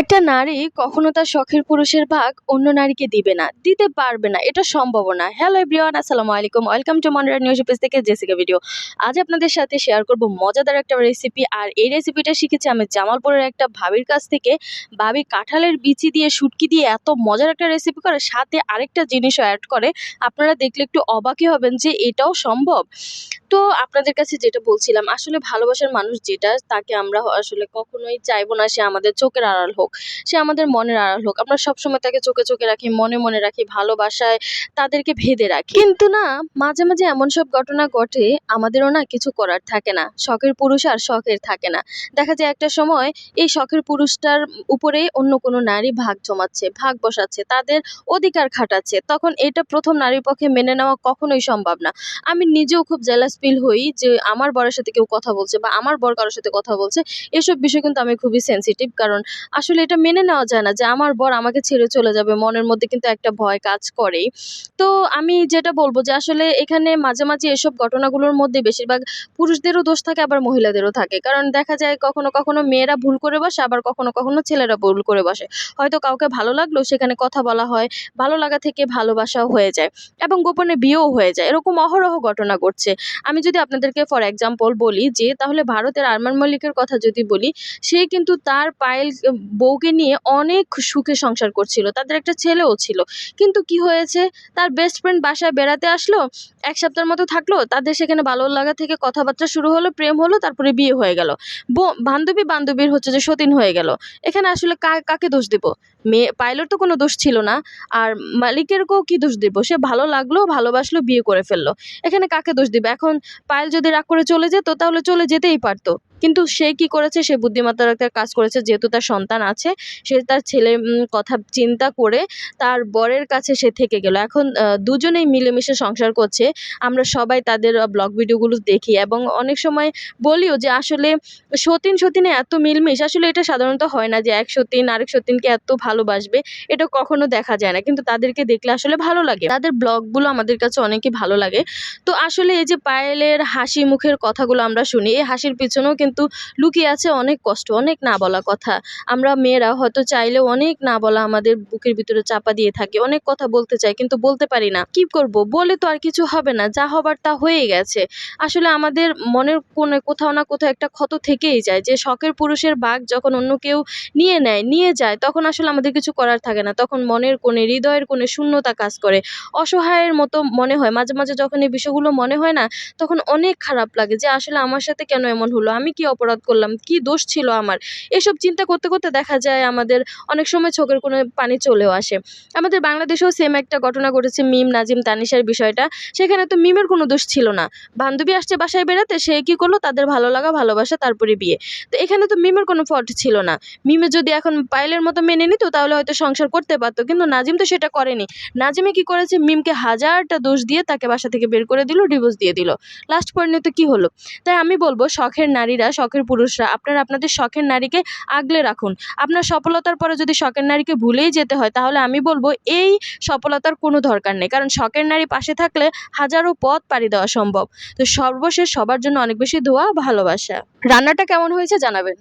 একটা নারী কখনো তার শখের পুরুষের ভাগ অন্য নারীকে দিবে না, দিতে পারবে না, এটা সম্ভব না হ্যালো এভরিওয়ান আসসালামু আলাইকুম welcome to Monra news page থেকে জেসিকা ভিডিও আজ আপনাদের সাথে শেয়ার করব মজাদার একটা রেসিপি আর এই রেসিপিটা শিখেছি আমি জামালপুরের একটা ভাবির কাছ থেকে। ভাবি কাঁঠালের বিচি দিয়ে, শুটকি দিয়ে এত মজার একটা রেসিপি করে, সাথে আরেকটা জিনিসও অ্যাড করে। আপনারা দেখলে একটু অবাকই হবেন যে এটাও সম্ভব। তো আপনাদের কাছে যেটা বলছিলাম, আসলে ভালোবাসার মানুষ যেটা, তাকে আমরা আসলে কখনোই চাইব না সে আমাদের চোখের আড়াল হোক, সে আমাদের মনের আড়াল হোক। আমরা সবসময় তাকে চোখে চোখে রাখি, মনে মনে রাখি, ভালোবাসায় তাদেরকে ভেদে রাখি। কিন্তু না, মাঝে মাঝে এমন সব ঘটনা ঘটে, আমাদেরও না কিছু করার থাকে না। শখের পুরুষ আর শখের থাকে না। দেখা যায় একটা সময়, এই শখের পুরুষটার উপরে অন্য কোনো নারী ভাগ জমাচ্ছে, ভাগ বসাচ্ছে, তাদের অধিকার খাটাচ্ছে। তখন এটা প্রথম নারীর পক্ষে মেনে নেওয়া কখনোই সম্ভব না। আমি নিজেও খুব জেলাস ফিল হই যে আমার বরের সাথে কেউ কথা বলছে বা আমার বর কারোর সাথে কথা বলছে, এসব বিষয় কিন্তু আমি খুবই সেনসিটিভ কারণ আসলে এটা মেনে নেওয়া যায় না যে আমার বর আমাকে ছেড়ে চলে যাবে, মনের মধ্যে কিন্তু একটা ভয় কাজ করেই। তো আমি যেটা বলব যে আসলে এখানে মাঝে মাঝে এসব ঘটনাগুলোর মধ্যে বেশিরভাগ পুরুষদেরও দোষ থাকে, আবার মহিলাদেরও থাকে। কারণ দেখা যায় কখনো কখনো মেয়েরা ভুল করে বসে, আবার কখনো কখনো ছেলেরা ভুল করে বসে। হয়তো কাউকে ভালো লাগল সেখানে কথা বলা হয়, ভালো লাগা থেকে ভালোবাসাও হয়ে যায় এবং গোপনে বিয়েও হয়ে যায়। এরকম অহরহ ঘটনা ঘটছে। আমি যদি আপনাদেরকে ফর এক্সাম্পল বলি যে, তাহলে ভারতের আরমান মল্লিকের কথা যদি বলি, সে কিন্তু তার পায়েল বউকে নিয়ে অনেক সুখে সংসার করছিল। তাদের একটা ছেলেও ছিল। কিন্তু কি হয়েছে? তার বেস্ট ফ্রেন্ড বাসায় বেড়াতে আসলো, এক সপ্তাহের মতো থাকল, তাদের সেখানে ভালো লাগা থেকে কথাবার্তা শুরু হলো, প্রেম হলো, তারপরে বিয়ে হয়ে গেল। বান্ধবী বান্ধবীর হচ্ছে যে সতীন হয়ে গেল। এখানে আসলে কাকে দোষ দিব? মেয়ে পাইলট তো কোনো দোষ ছিল না। আর মালিকেরকেও কি দোষ দিব? সে ভালো লাগল, ভালোবাসলো, বিয়ে করে ফেলল। এখানে কাকে দোষ দিবে? এখন পায়েল যদি রাগ করে চলে যেত তাহলে চলে যেতেই পারতো। কিন্তু সে কি করেছে? সে বুদ্ধিমত্তার একটা কাজ করেছে। যেহেতু তার সন্তান আছে, সে তার ছেলের কথা চিন্তা করে তার বরের কাছে সে থেকে গেল। এখন দুজনেই মিলেমিশে সংসার করছে। আমরা সবাই তাদের ব্লগ ভিডিওগুলো দেখি এবং অনেক সময় বলিও যে আসলে সতীন সতীনে এত মিলমিশ, আসলে এটা সাধারণত হয় না যে এক সতীন আরেক সতীনকে এত ভালোবাসবে। এটা কখনো দেখা যায় না। কিন্তু তাদেরকে দেখলে আসলে ভালো লাগে। তাদের ব্লগগুলো আমাদের কাছে অনেকই ভালো লাগে। তো আসলে এই যে পায়েলের হাসি মুখের কথাগুলো আমরা শুনি, এই হাসির পিছনেও কিন্তু লুকিয়ে আছে অনেক কষ্ট, অনেক না বলা কথা। আমরা মেয়েরা হয়তো চাইলেও অনেক না বলা আমাদের বুকের ভিতরে চাপা দিয়ে থাকে, অনেক কথা বলতে চাই কিন্তু বলতে পারি না। কি করব? বলে তো আর কিছু হবে না, যা হবার তা হয়ে গেছে। আসলে আমাদের মনের কোণে কোথাও না কোথাও একটা ক্ষত থেকেই যায়, যে শখের পুরুষের বাঘ যখন অন্য কেউ নিয়ে নেয়, নিয়ে যায়, তখন আসলে আমাদের কিছু করার থাকে না। তখন মনের কোণে, হৃদয়ের কোণে শূন্যতা কাজ করে। অসহায়ের মতো মনে হয়, মাঝে মাঝে যখন এই বিষয়গুলো মনে হয় না, তখন অনেক খারাপ লাগে যে আসলে আমার সাথে কেন এমন হলো? আমি কি অপরাধ করলাম? কি দোষ ছিল আমার? এসব চিন্তা করতে করতে দেখা যায় আমাদের অনেক সময় চোখের কোনো পানি চলেও আসে। আমাদের বাংলাদেশেও সেম একটা ঘটনা ঘটেছে মিম নাজিম তানিশার বিষয়টা। সেখানে তো মিমের কোনো দোষ ছিল না। বান্ধবী আসছে বাসায় বেড়াতে, সে কী করল? তাদের ভালো লাগা, ভালোবাসা, তারপরে বিয়ে। তো এখানে তো মিমের কোনো ফল্ট ছিল না। মিমে যদি এখন পাইলের মতো মেনে নিত, তাহলে হয়তো সংসার করতে পারতো। কিন্তু নাজিম তো সেটা করেনি। নাজিমে কি করেছে? মিমকে হাজারটা দোষ দিয়ে তাকে বাসা থেকে বের করে দিল ডিভোর্স দিয়ে দিল। লাস্ট পরিণত কি হলো? তাই আমি বলব, শখের নারীরা, শখের পুরুষরা, আপনারা আপনাদের শখের নারীকে আগলে রাখুন। আপনার সফলতার পরে যদি শখের নারীকে ভুলেই যেতে হয়, তাহলে আমি বলব এই সফলতার কোনো দরকার নেই। কারণ শখের নারী পাশে থাকলে হাজারো পথ পাড়ি দেওয়া সম্ভব। তো সর্বশেষ সবার জন্য অনেক বেশি দোয়া, ভালোবাসা। রান্নাটা কেমন হয়েছে জানাবেন।